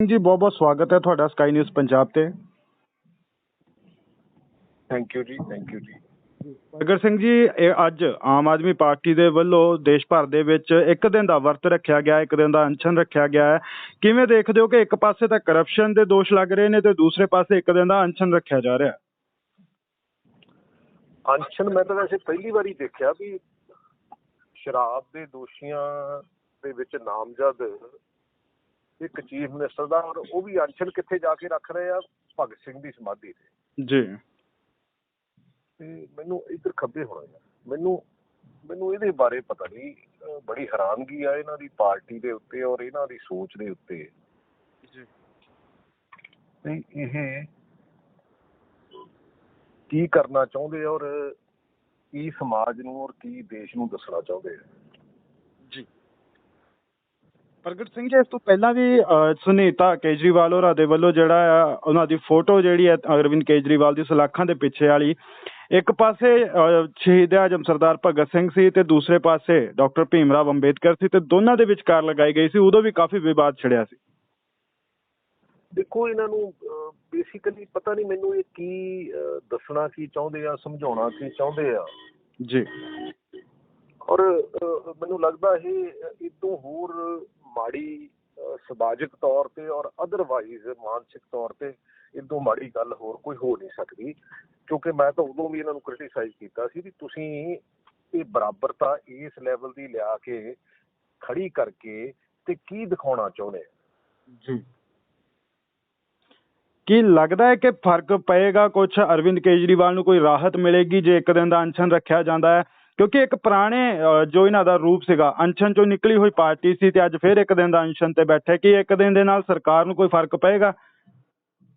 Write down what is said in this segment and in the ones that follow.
ਜੀ ਬਹੁਤ ਬਹੁਤ ਸਵਾਗਤ ਹੈ ਤੁਹਾਡਾ ਸਕਾਈ ਨਿਊਜ਼ ਪੰਜਾਬ ਤੇ। Thank you ji thank you ji. Pargat Singh ਜੀ ਇਹ ਅੱਜ ਆਮ ਆਦਮੀ ਪਾਰਟੀ ਦੇ ਵੱਲੋਂ ਦੇਸ਼ ਭਰ ਦੇ ਵਿੱਚ ਇੱਕ ਦਿਨ ਦਾ ਵਰਤ ਰੱਖਿਆ ਗਿਆ ਇੱਕ ਦਿਨ ਦਾ ਅਨਸ਼ਨ ਰੱਖਿਆ ਗਿਆ ਹੈ। ਕਿਵੇਂ ਦੇਖਦੇ ਹੋ ਕਿ ਇੱਕ ਪਾਸੇ ਤਾਂ ਕਰਪਸ਼ਨ ਦੇ ਦੋਸ਼ ਲੱਗ ਰਹੇ ਨੇ ਤੇ ਦੂਸਰੇ ਪਾਸੇ ਇੱਕ ਦਿਨ ਦਾ ਅਨਸ਼ਨ ਰੱਖਿਆ ਜਾ ਰਿਹਾ ਅਨਸ਼ਨ ਮੈਂ ਤਾਂ ਵੈਸੇ ਪਹਿਲੀ ਵਾਰੀ ਦੇਖਿਆ ਵੀ ਸ਼ਰਾਬ ਦੇ ਦੋਸ਼ੀਆਂ ਦੇ ਵਿੱਚ ਨਾਮਜ਼ਦ ਇੱਕ ਚੀਫ ਮਿਨਿਸਟਰ ਦਾ ਔਰ ਉਹ ਵੀ ਅਨਸ਼ਨ ਕਿੱਥੇ ਜਾ ਕੇ ਰੱਖ ਰਹੇ ਆ ਭਗਤ ਸਿੰਘ ਦੀ ਸਮਾਧੀ ਤੇ। ਜੀ। ਤੇ ਮੈਨੂੰ ਇੱਧਰ ਖੱਬੇ ਹੋਣਾ ਮੈਨੂੰ ਮੈਨੂੰ ਇਹਦੇ ਬਾਰੇ ਪਤਾ ਨਹੀਂ ਬੜੀ ਹੈਰਾਨਗੀ ਆ ਇਹਨਾਂ ਦੀ ਪਾਰਟੀ ਦੇ ਉੱਤੇ ਔਰ ਇਹਨਾਂ ਦੀ ਸੋਚ ਦੇ ਉੱਤੇ। ਜੀ। ਤੇ ਇਹ ਕੀ ਕਰਨਾ ਚਾਹੁੰਦੇ ਔਰ ਕੀ ਸਮਾਜ ਨੂੰ ਔਰ ਕੀ ਦੇਸ਼ ਨੂੰ ਦੱਸਣਾ ਚਾਹੁੰਦੇ ਆ? ਜੀ। ਪ੍ਰਗਟ ਸਿੰਘ ਜੀ ਇਸ ਤੋਂ ਪਹਿਲਾਂ ਵੀ ਸੁਨੀਤਾ ਕੇਜਰੀਵਾਲ ਹੋਰਾਂ ਦੇ ਵੱਲੋਂ ਜਿਹੜਾ ਆ ਉਹਨਾਂ ਦੀ ਫੋਟੋ ਜਿਹੜੀ ਹੈ ਅਰਵਿੰਦ ਕੇਜਰੀਵਾਲ ਦੀ ਸਲਾਖਾਂ ਦੇ ਪਿੱਛੇ ਵਾਲੀ ਇੱਕ ਪਾਸੇ ਸ਼ਹੀਦ ਆਜਮ ਸਰਦਾਰ ਭਗਤ ਸਿੰਘ ਸੀ ਤੇ ਦੂਸਰੇ ਪਾਸੇ ਡਾਕਟਰ ਭੀਮ ਰਾਵ ਅੰਬੇਦਕਰ ਸੀ ਤੇ ਦੋਨਾਂ ਦੇ ਵਿਚਕਾਰ ਲਗਾਈ ਗਈ ਸੀ ਉਦੋਂ ਵੀ ਕਾਫੀ ਵਿਵਾਦ ਛਿੜਿਆ ਸੀ। ਦੇਖੋ ਇਹਨਾਂ ਨੂੰ ਬੇਸਿਕਲੀ ਪਤਾ ਨਹੀਂ ਮੈਨੂੰ ਇਹ ਕੀ ਦੱਸਣਾ ਕੀ ਚਾਹੁੰਦੇ ਆ ਸਮਝਾਉਣਾ ਕੀ ਚਾਹੁੰਦੇ ਆ। ਜੀ। ਔਰ ਮੈਨੂੰ ਲੱਗਦਾ ਇਹ ਇਦੋਂ ਹੋਰ ਮਾੜੀ ਸਮਾਜਿਕ ਤੌਰ ਤੇ ਔਰ ਅਦਰਵਾਈਜ਼ ਮਾਨਸਿਕ ਤੌਰ ਤੇ ਇਦੋਂ ਮਾੜੀ ਗੱਲ ਹੋਰ ਕੋਈ ਹੋ ਨਹੀਂ ਸਕਦੀ। ਕਿਉਂਕਿ ਮੈਂ ਤਾਂ ਉਦੋਂ ਵੀ ਇਹਨਾਂ ਨੂੰ ਕ੍ਰਿਟਿਸਾਈਜ਼ ਕੀਤਾ ਸੀ ਵੀ ਤੁਸੀਂ ਇਹ ਬਰਾਬਰਤਾ ਇਸ ਲੈਵਲ ਦੀ ਲਿਆ ਕੇ ਖੜੀ ਕਰਕੇ ਤੇ ਕੀ ਦਿਖਾਉਣਾ ਚਾਹੁੰਦੇ ਜੀ। ਕੀ ਲੱਗਦਾ ਹੈ ਕਿ ਫ਼ਰਕ ਪਏਗਾ? ਕੁਝ ਅਰਵਿੰਦ ਕੇਜਰੀਵਾਲ ਨੂੰ ਕੋਈ ਰਾਹਤ ਮਿਲੇਗੀ ਜੇ ਇੱਕ ਦਿਨ ਦਾ ਅਨਸ਼ਨ ਰੱਖਿਆ ਜਾਂਦਾ ਹੈ? ਕਿਉਂਕਿ ਇੱਕ ਪੁਰਾਣੇ ਜੋ ਇਹਨਾਂ ਦਾ ਰੂਪ ਸੀਗਾ ਅਨਸ਼ਨ ਚੋਂ ਨਿਕਲੀ ਹੋਈ ਪਾਰਟੀ ਸੀ ਤੇ ਅੱਜ ਫਿਰ ਇੱਕ ਦਿਨ ਦਾ ਅਨਸ਼ਨ ਤੇ ਬੈਠੇ ਕੀ ਇੱਕ ਦਿਨ ਦੇ ਨਾਲ ਸਰਕਾਰ ਨੂੰ ਕੋਈ ਫ਼ਰਕ ਪਏਗਾ?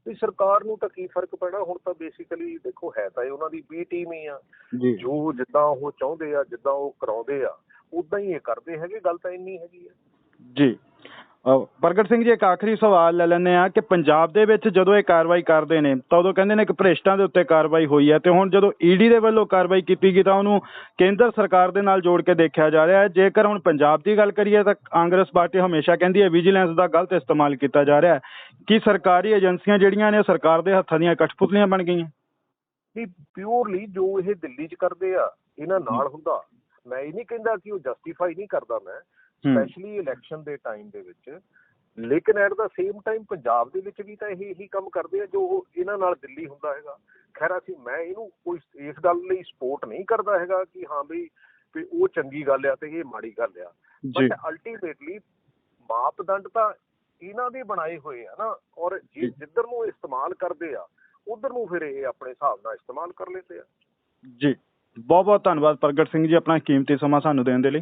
ਵੀ ਸਰਕਾਰ ਨੂੰ ਤਾਂ ਕੀ ਫ਼ਰਕ ਪੈਣਾ? ਹੁਣ ਤਾਂ ਬੇਸਿਕਲੀ ਦੇਖੋ ਹੈ ਤਾਂ ਇਹ ਉਹਨਾਂ ਦੀ ਬੀ ਟੀਮ ਹੀ ਆ। ਜੀ। ਜਿੱਦਾਂ ਉਹ ਚਾਹੁੰਦੇ ਆ ਜਿੱਦਾਂ ਉਹ ਕਰਾਉਂਦੇ ਆ ਉਦਾਂ ਹੀ ਇਹ ਕਰਦੇ ਹੈਗੇ ਗੱਲ ਤਾਂ ਇੰਨੀ ਹੈਗੀ ਆ। ਜੀ। ਪ੍ਰਗਟ ਸਿੰਘ ਜੀ ਇੱਕ ਆਖਰੀ ਸਵਾਲ ਲੈ ਲੈਂਦੇ ਆ ਕਿ ਪੰਜਾਬ ਦੇ ਵਿੱਚ ਜਦੋਂ ਇਹ ਕਾਰਵਾਈ ਕਰਦੇ ਨੇ ਤਾਂ ਉਦੋਂ ਕਹਿੰਦੇ ਨੇ ਕਿ ਭ੍ਰਿਸ਼ਟਾਂ ਦੇ ਉੱਤੇ ਕਾਰਵਾਈ ਹੋਈ ਹੈ ਤੇ ਹੁਣ ਜਦੋਂ ਈਡੀ ਦੇ ਵੱਲੋਂ ਕਾਰਵਾਈ ਕੀਤੀ ਗਈ ਤਾਂ ਉਹਨੂੰ ਕੇਂਦਰ ਸਰਕਾਰ ਦੇ ਨਾਲ ਜੋੜ ਕੇ ਦੇਖਿਆ ਜਾ ਰਿਹਾ ਹੈ। ਜੇਕਰ ਹੁਣ ਪੰਜਾਬ ਦੀ ਗੱਲ ਕਰੀਏ ਤਾਂ ਕਾਂਗਰਸ ਪਾਰਟੀ ਹਮੇਸ਼ਾ ਕਹਿੰਦੀ ਹੈ ਵਿਜੀਲੈਂਸ ਦਾ ਗਲਤ ਇਸਤੇਮਾਲ ਕੀਤਾ ਜਾ ਰਿਹਾ ਹੈ। ਕਿ ਸਰਕਾਰੀ ਏਜੰਸੀਆਂ ਜਿਹੜੀਆਂ ਨੇ ਸਰਕਾਰ ਦੇ ਹੱਥਾਂ ਦੀਆਂ ਕਠਪੁਤਲੀਆਂ ਬਣ ਗਈਆਂ? ਵੀ ਪਿਓਰਲੀ ਜੋ ਇਹ ਦਿੱਲੀ 'ਚ ਕਰਦੇ ਆ ਇਹਨਾਂ ਨਾਲ ਹੁੰਦਾ। ਮੈਂ ਇਹ ਨਹੀਂ ਕਹਿੰਦਾ ਕਿ ਉਹ ਜਸਟੀਫਾਈ ਨਹੀਂ ਕਰਦਾ ਮੈਂ। ਸਪੈਸ਼ਲੀ ਇਲੈਕਸ਼ਨ ਦੇ ਟਾਈਮ ਦੇ ਵਿੱਚ। ਲੇਕਿਨ at the same time Punjab ਦੇ ਵਿੱਚ ਵੀ ਤਾਂ ਇਹ ਇਹੀ ਕੰਮ ਕਰਦੇ ਆ ਜੋ ਇਹਨਾਂ ਨਾਲ ਦਿੱਲੀ ਹੁੰਦਾ ਹੈਗਾ। ਖੈਰ ਅਸੀਂ ਮੈਂ ਇਹਨੂੰ ਕੋਈ ਇਸ ਗੱਲ ਲਈ ਸਪੋਰਟ ਨਹੀਂ ਕਰਦਾ ਹੈਗਾ ਕਿ ਹਾਂ ਵੀ ਵੀ ਉਹ ਚੰਗੀ ਗੱਲ ਆ ਤੇ ਇਹ ਮਾੜੀ ਗੱਲ ਆ। ਬਟ ਅਲਟੀਮੇਟਲੀ ਮਾਪਦੰਡ ਤਾਂ ਇਹਨਾਂ ਦੇ ਬਣਾਏ ਹੋਏ ਆ ਨਾ। ਔਰ। ਜਿੱਧਰ ਨੂੰ ਇਸਤੇਮਾਲ ਕਰਦੇ ਆ ਉਧਰ ਨੂੰ ਫਿਰ ਇਹ ਆਪਣੇ ਹਿਸਾਬ ਨਾਲ ਇਸਤੇਮਾਲ ਕਰ ਲੈਂਦੇ ਆ। ਜੀ। ਬਹੁਤ ਬਹੁਤ ਧੰਨਵਾਦ ਪ੍ਰਗਟ ਸਿੰਘ ਜੀ ਆਪਣਾ ਕੀਮਤੀ ਸਮਾਂ ਸਾਨੂੰ ਦੇਣ ਦੇ ਲਈ।